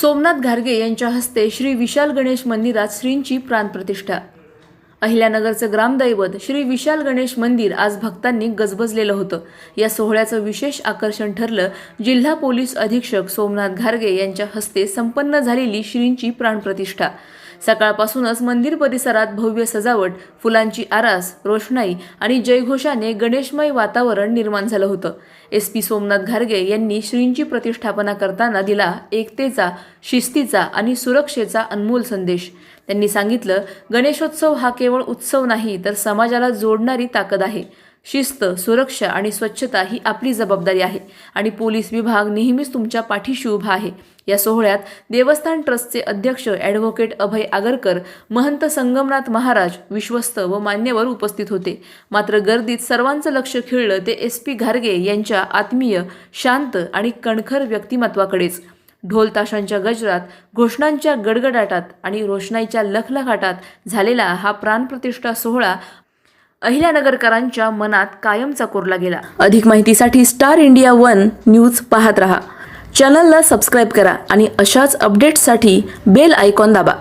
सोमनाथ घारगे यांच्या हस्ते श्री विशाल गणेश मंदिरात श्रींची प्राणप्रतिष्ठा. अहिल्यानगरचं ग्रामदैवत श्री विशाल गणेश मंदिर आज भक्तांनी गजबजलेलं होतं. या सोहळ्याचं विशेष आकर्षण ठरलं जिल्हा पोलीस अधीक्षक सोमनाथ घारगे यांच्या हस्ते संपन्न झालेली श्रींची प्राणप्रतिष्ठा. सकाळपासूनच मंदिर परिसरात भव्य सजावट फुलांची आरास रोषणाई आणि जयघोषाने गणेशमय वातावरण निर्माण झालं होतं. एस पी सोमनाथ घारगे यांनी श्रींची प्रतिष्ठापना करताना दिला एकतेचा शिस्तीचा आणि सुरक्षेचा अनमोल संदेश. त्यांनी सांगितलं गणेशोत्सव हा केवळ उत्सव नाही तर समाजाला जोडणारी ताकद आहे. शिस्त सुरक्षा आणि स्वच्छता ही आपली जबाबदारी आहे. आणि पोलीस विभाग नेहमीच तुमच्या पाठीशी उभा आहे. या सोहळ्यात देवस्थान ट्रस्टचे अध्यक्ष ॲडव्होकेट अभय आगरकर महंत संगमनाथ महाराज विश्वस्त व मान्यवर उपस्थित होते. मात्र गर्दीत सर्वांचं लक्ष खिळलं ते एस पी घारगे यांच्या आत्मीय शांत आणि कणखर व्यक्तिमत्वाकडेच. ढोल ताशांच्या गजरात घोषणांच्या गडगडाटात आणि रोषणाईच्या लखलखाटात झालेला हा प्राणप्रतिष्ठा सोहळा अहिल्यानगरकरांच्या मनात कायमचा कोरला गेला. अधिक माहितीसाठी स्टार इंडिया वन न्यूज पाहत रहा. चॅनलला सबस्क्राईब करा आणि अशाच अपडेट्ससाठी बेल आयकॉन दाबा.